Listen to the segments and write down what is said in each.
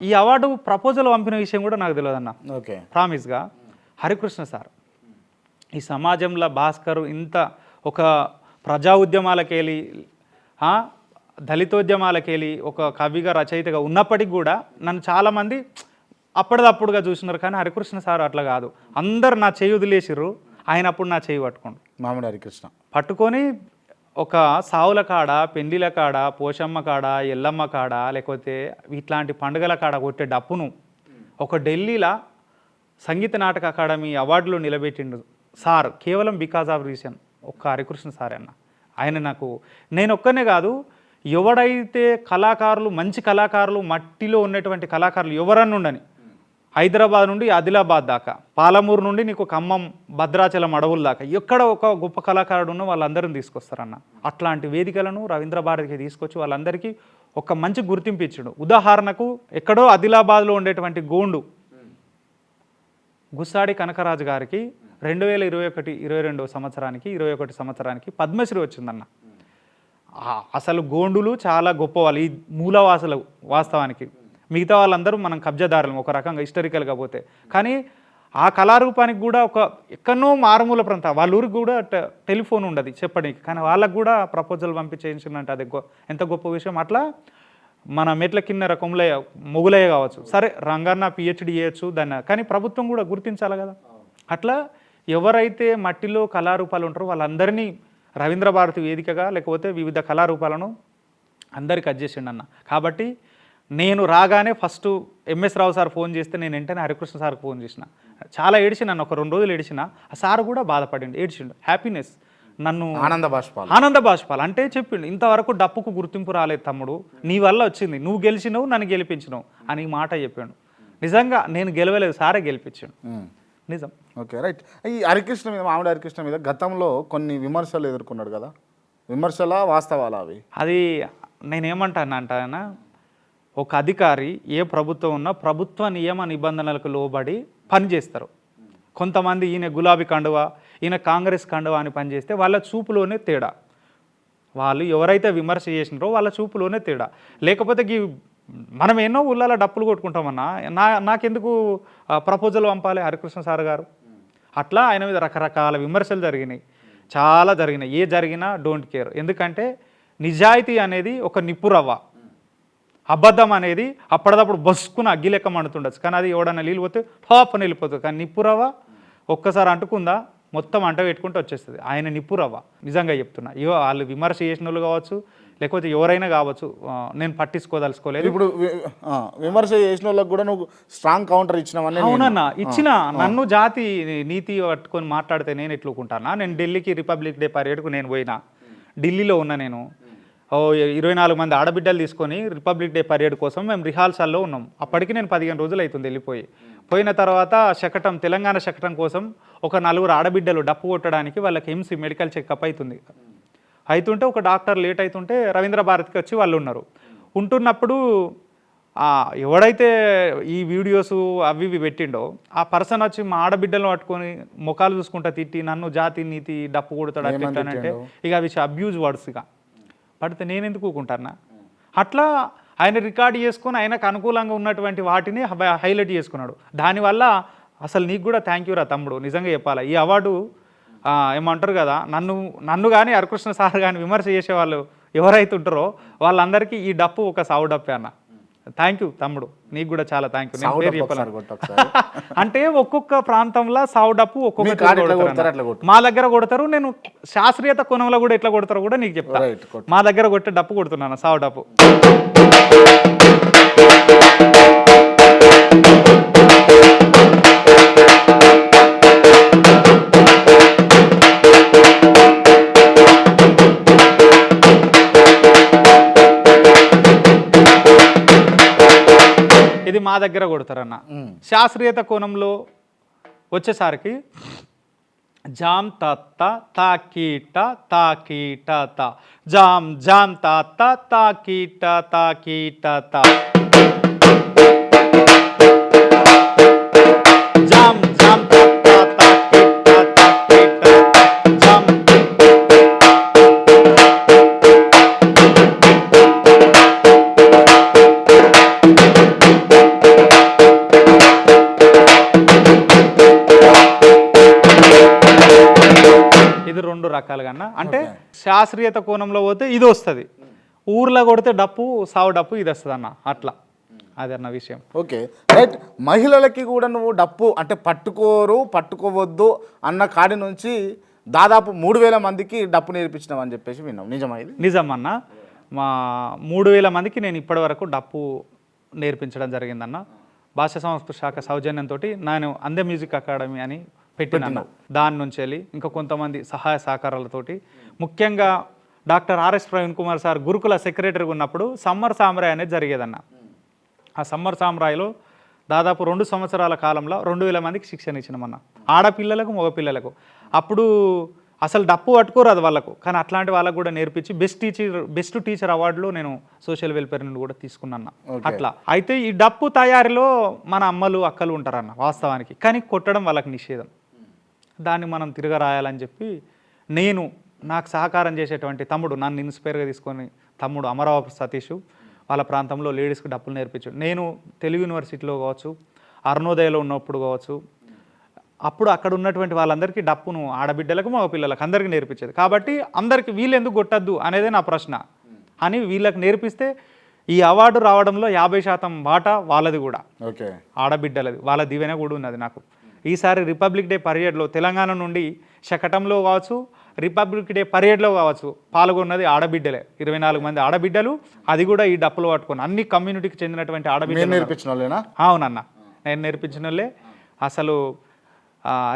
ఈ award proposal పంపిన విషయం కూడా నాకు తెలియదు అన్న. ఓకే. ప్రామిస్గా హరికృష్ణ సార్ ఈ సమాజంలో భాస్కర్ ఇంత ఒక ప్రజా ఉద్యమాలకెళ్ళి దళితోద్యమాలకెళ్ళి ఒక కవిగా రచయితగా ఉన్నప్పటికీ కూడా నన్ను చాలామంది అప్పటిదప్పుడుగా చూసినారు కానీ హరికృష్ణ సార్ అట్లా కాదు. అందరు నా చేయి వదిలేసిర్రు ఆయన అప్పుడు నా చేయి పట్టుకోండి. మామిడి హరికృష్ణ. పట్టుకొని ఒక సావుల కాడ పెండిల కాడ పోషమ్మ కాడ ఎల్లమ్మ కాడ లేకపోతే ఇట్లాంటి పండుగల కాడ కొట్టే డప్పును ఒక ఢిల్లీలో సంగీత నాటక అకాడమీ అవార్డులో నిలబెట్టిండు సార్. కేవలం బికాజ్ ఆఫ్ రీజన్. ఒక్క హరికృష్ణ సార్ అన్న. ఆయన నాకు నేను ఒక్కనే కాదు ఎవడైతే కళాకారులు మంచి కళాకారులు మట్టిలో ఉన్నటువంటి కళాకారులు ఎవరన్నా ఉండని హైదరాబాద్ నుండి ఆదిలాబాద్ దాకా పాలమూరు నుండి నీకు ఖమ్మం భద్రాచలం అడవుల దాకా ఎక్కడ ఒక గొప్ప కళాకారుడు ఉన్న వాళ్ళందరిని తీసుకొస్తారన్న. అట్లాంటి వేదికలను రవీంద్ర భారతికి తీసుకొచ్చి వాళ్ళందరికీ ఒక మంచి గుర్తింపు ఇచ్చాడు. ఉదాహరణకు ఎక్కడో ఆదిలాబాద్లో ఉండేటువంటి గోండు. గుస్సాడి కనకరాజు గారికి రెండు వేల ఇరవై ఒకటి ఇరవై రెండవ సంవత్సరానికి ఇరవై ఒకటి సంవత్సరానికి పద్మశ్రీ వచ్చిందన్న. అసలు గోండులు చాలా గొప్పవాళ్ళు. ఈ మూలవాసులు వాస్తవానికి. మిగతా వాళ్ళందరూ మనం కబ్జాదారులం ఒక రకంగా హిస్టరికల్గా పోతే. కానీ ఆ కళారూపానికి కూడా ఒక ఎక్కడో మారుమూల ప్రాంతం వాళ్ళ ఊరికి కూడా టెలిఫోన్ ఉండదు చెప్పడానికి. కానీ వాళ్ళకు కూడా ప్రపోజల్ పంపించేసిందంటే అది ఎంత గొప్ప విషయం. అట్లా మన మెట్ల కిన్నెర కొమలయ్య మొగులయ్య కావచ్చు. సరే రంగన్న పిహెచ్డి చేయొచ్చు దాన్ని. కానీ ప్రభుత్వం కూడా గుర్తించాలి కదా. అట్లా ఎవరైతే మట్టిలో కళారూపాలు ఉంటారో వాళ్ళందరినీ రవీంద్ర భారతి వేదికగా లేకపోతే వివిధ కళారూపాలను అందరికి అడ్జేసిండు అన్న. కాబట్టి నేను రాగానే first MS Rao sir phone చేస్తే నేను వెంటనే హరికృష్ణ సార్కి ఫోన్ చేసిన. చాలా ఏడిచిన నన్ను ఒక రెండు రోజులు ఏడిచిన. ఆ సార్ కూడా బాధపడిండు ఏడ్చిండు. హ్యాపీనెస్ నన్ను ఆనంద బాష్పాలు. ఆనంద బాష్పాలు. అంటే చెప్పిండు ఇంతవరకు డప్పుకు గుర్తింపు రాలేదు తమ్ముడు. నీ వల్ల వచ్చింది. నువ్వు గెలిచినావు నన్ను గెలిపించినావు. అని మాట చెప్పాడు. నిజంగా నేను గెలవలేదు సారే గెలిపించాడు. నిజం. Okay right. ఈ హరికృష్ణ మీద మామిడి హరికృష్ణ మీద గతంలో కొన్ని విమర్శలు ఎదుర్కొన్నాడు కదా? విమర్శలా వాస్తవాలా అవి? అది నేనేమంటాను అంటానా ఒక అధికారి ఏ ప్రభుత్వం ఉన్నా ప్రభుత్వ నియమ నిబంధనలకు లోబడి పనిచేస్తారు కొంతమంది ఈయన గులాబీ కండువా ఈయన కాంగ్రెస్ కండువా అని పనిచేస్తే వాళ్ళ చూపులోనే తేడా. వాళ్ళు ఎవరైతే విమర్శ చేసినారో వాళ్ళ చూపులోనే తేడా. లేకపోతే ఈ మనం ఎన్నో ఊళ్ళలో డప్పులు కొట్టుకుంటామన్నా నా నాకెందుకు ప్రపోజల్ పంపాలి హరికృష్ణ సార్ గారు? అట్లా ఆయన మీద రకరకాల విమర్శలు జరిగినాయి. చాలా జరిగినాయి. ఏ జరిగినా డోంట్ కేర్. ఎందుకంటే నిజాయితీ అనేది ఒక నిపురవ్వ అబద్ధం అనేది అప్పటిదప్పుడు బస్కున అగ్గి లెక్క మండుతుండొచ్చు. కానీ అది ఎవడన్నా నీళ్ళు పోతే టాప్ అని వెళ్ళిపోతుంది కానీ నిప్పురవ్వ ఒక్కసారి అంటుకుందా మొత్తం అంట పెట్టుకుంటూ వచ్చేస్తుంది. ఆయన నిప్పురవ్వ నిజంగా చెప్తున్నా. ఇవో వాళ్ళు విమర్శ చేసిన వాళ్ళు కావచ్చు లేకపోతే ఎవరైనా కావచ్చు నేను పట్టించుకోదలుచుకోలేదు. ఇప్పుడు విమర్శ చేసిన వాళ్ళకి కూడా నువ్వు స్ట్రాంగ్ కౌంటర్ ఇచ్చినావని అవునన్నా ఇచ్చిన నన్ను జాతి నీతి పట్టుకొని మాట్లాడితే నేను ఎట్లుకుంటానా? నేను ఢిల్లీకి రిపబ్లిక్ డే పర్యటకు నేను పోయినా. ఢిల్లీలో ఉన్నా నేను. ఇరవై నాలుగు మంది ఆడబిడ్డలు తీసుకొని రిపబ్లిక్ డే పర్యడ్ కోసం మేము రిహార్సల్లో ఉన్నాం. అప్పటికి నేను పదిహేను రోజులు అవుతుంది వెళ్ళిపోయి. పోయిన తర్వాత శకటం తెలంగాణ శకటం కోసం ఒక నలుగురు ఆడబిడ్డలు డప్పు కొట్టడానికి వాళ్ళకి ఎంసీ మెడికల్ చెకప్ అవుతుంది అవుతుంటే ఒక డాక్టర్ లేట్ అవుతుంటే రవీంద్ర భారతికి వచ్చి వాళ్ళు ఉన్నారు. ఉంటున్నప్పుడు ఎవడైతే ఈ వీడియోస్ అవి ఇవి పెట్టిండో ఆ పర్సన్ వచ్చి మా ఆడబిడ్డలను పట్టుకొని ముఖాలు చూసుకుంటా తిట్టి నన్ను జాతి నీతి డప్పు కొడతాడు అంటే ఇక అవి అబ్యూజ్ వర్డ్స్ ఇక. పడితే నేను ఎందుకు ఊకుంటానా అట్లా ఆయన రికార్డ్ చేసుకొని ఆయనకు అనుకూలంగా ఉన్నటువంటి వాటిని హైలైట్ చేసుకున్నాడు. దానివల్ల అసలు నీకు కూడా థ్యాంక్ యూ రా తమ్ముడు. నిజంగా చెప్పాలి. ఈ అవార్డు ఏమంటారు కదా నన్ను నన్ను కానీ హరికృష్ణ సార్ కానీ విమర్శ చేసేవాళ్ళు ఎవరైతే ఉంటారో వాళ్ళందరికీ ఈ డప్పు ఒక సావు డప్పే అన్న. థ్యాంక్ యూ తమ్ముడు. నీకు కూడా చాలా థ్యాంక్ యూ నేను పేరు చెప్పాను. అంటే ఒక్కొక్క ప్రాంతంలో సావు డప్పు ఒక్కొక్క మీ దగ్గర కొడతారు నేను శాస్త్రీయత కోణంలో కూడా ఎట్లా కొడతారో కూడా నీకు చెప్తా. రైట్ కొట్టు. మా దగ్గర కొట్టే డప్పు కొడుతున్నాను సావు ఇది మా దగ్గర కొడతారన్న. శాస్త్రీయత కోణంలో వచ్చేసరికి జామ్ తత్త తాకీట తాకీట త జామ్ జామ్ తత్త తాకీట తాకీట త. రెండు రకాలుగా అన్న అంటే శాస్త్రీయత కోణంలో పోతే ఇది వస్తుంది ఊర్లో కొడితే డప్పు సావు డప్పు ఇది వస్తుంది అన్న అట్లా. అది అన్న విషయం. ఓకే. రైట్. మహిళలకి కూడా నువ్వు డప్పు అంటే పట్టుకోరు పట్టుకోవద్దు అన్న కాడి నుంచి దాదాపు మూడు వేల మందికి డప్పు నేర్పించినావు అని చెప్పేసి విన్నాం నిజమా ఇది? నిజం అన్న మా మూడు వేల మందికి నేను ఇప్పటి వరకు డప్పు నేర్పించడం జరిగిందన్న. భాషా సంస్కృతి శాఖ సౌజన్యంతో నేను అందే మ్యూజిక్ అకాడమీ అని పెట్టినాను. దాని నుంచి వెళ్ళి ఇంకా కొంతమంది సహాయ సహకారాలతోటి. ముఖ్యంగా doctor RS Praveen Kumar sir గురుకుల సెక్రటరీగా ఉన్నప్పుడు సమ్మర్ సామ్రాయ్ అనేది జరిగేదన్న. ఆ సమ్మర్ సామ్రాయిలో దాదాపు రెండు సంవత్సరాల కాలంలో రెండు వేల మందికి శిక్షణ ఇచ్చినామన్న. ఆడపిల్లలకు మగపిల్లలకు. అప్పుడు అసలు డప్పు పట్టుకోరాదు వాళ్ళకు. కానీ అట్లాంటి వాళ్ళకు కూడా నేర్పించి బెస్ట్ టీచర్ బెస్ట్ టీచర్ అవార్డులో నేను సోషల్ వెల్ఫేర్ నుండి కూడా తీసుకున్నాను అట్లా. అయితే ఈ డప్పు తయారీలో మన అమ్మలు అక్కలు ఉంటారన్న వాస్తవానికి. కానీ కొట్టడం వాళ్ళకి నిషేధం. దాన్ని మనం తిరగరాయాలని చెప్పి నేను నాకు సహకారం చేసేటువంటి తమ్ముడు నన్ను ఇన్స్పైర్గా తీసుకొని తమ్ముడు అమరావతి సతీష్ వాళ్ళ ప్రాంతంలో లేడీస్కి డప్పులు నేర్పించు. నేను తెలుగు యూనివర్సిటీలో కావచ్చు అరుణోదయలో ఉన్నప్పుడు కావచ్చు అప్పుడు అక్కడ ఉన్నటువంటి వాళ్ళందరికీ డప్పును ఆడబిడ్డలకు మగపిల్లలకు అందరికీ నేర్పించేది. కాబట్టి అందరికీ వీళ్ళు ఎందుకు కొట్టద్దు అనేదే నా ప్రశ్న. అని వీళ్ళకి నేర్పిస్తే ఈ అవార్డు రావడంలో యాభై శాతం వాటా వాళ్ళది కూడా. ఓకే. ఆడబిడ్డలది వాళ్ళ దీవెన కూడా ఉన్నది నాకు. ఈసారి రిపబ్లిక్ డే పరేడ్లో తెలంగాణ నుండి శకటంలో కావచ్చు రిపబ్లిక్ డే పరేడ్లో కావచ్చు పాల్గొన్నది ఆడబిడ్డలే. ఇరవై నాలుగు మంది ఆడబిడ్డలు అది కూడా ఈ డప్పులు పట్టుకొని అన్ని కమ్యూనిటీకి చెందినటువంటి ఆడబిడ్డలు నేర్పించిన వాళ్ళేనా? అవునన్న నేను నేర్పించిన వాళ్ళే. అసలు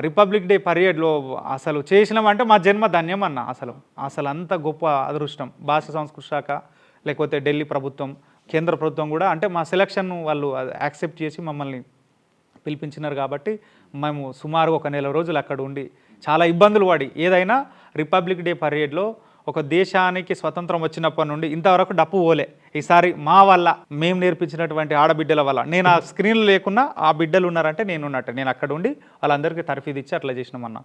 రిపబ్లిక్ డే పరేడ్లో అసలు చేసినామంటే మా జన్మ ధన్యం అన్న అసలు. అసలు అంత గొప్ప అదృష్టం. భాష సంస్కృతి శాఖ లేకపోతే ఢిల్లీ ప్రభుత్వం కేంద్ర ప్రభుత్వం కూడా అంటే మా సెలక్షన్ వాళ్ళు యాక్సెప్ట్ చేసి మమ్మల్ని పిలిపించినారు కాబట్టి మేము సుమారు ఒక నెల రోజులు అక్కడ ఉండి చాలా ఇబ్బందులు పడి ఏదైనా రిపబ్లిక్ డే పర్యడ్లో ఒక దేశానికి స్వతంత్రం వచ్చినప్పటి నుండి ఇంతవరకు డప్పు పోలే. ఈసారి మా వల్ల మేము నేర్పించినటువంటి ఆడబిడ్డల వల్ల. నేను ఆ స్క్రీన్లు లేకున్నా ఆ బిడ్డలు ఉన్నారంటే నేను ఉన్నట్టు. నేను అక్కడ ఉండి వాళ్ళందరికీ తర్ఫీదు ఇచ్చి అట్లా చేసినామన్నా.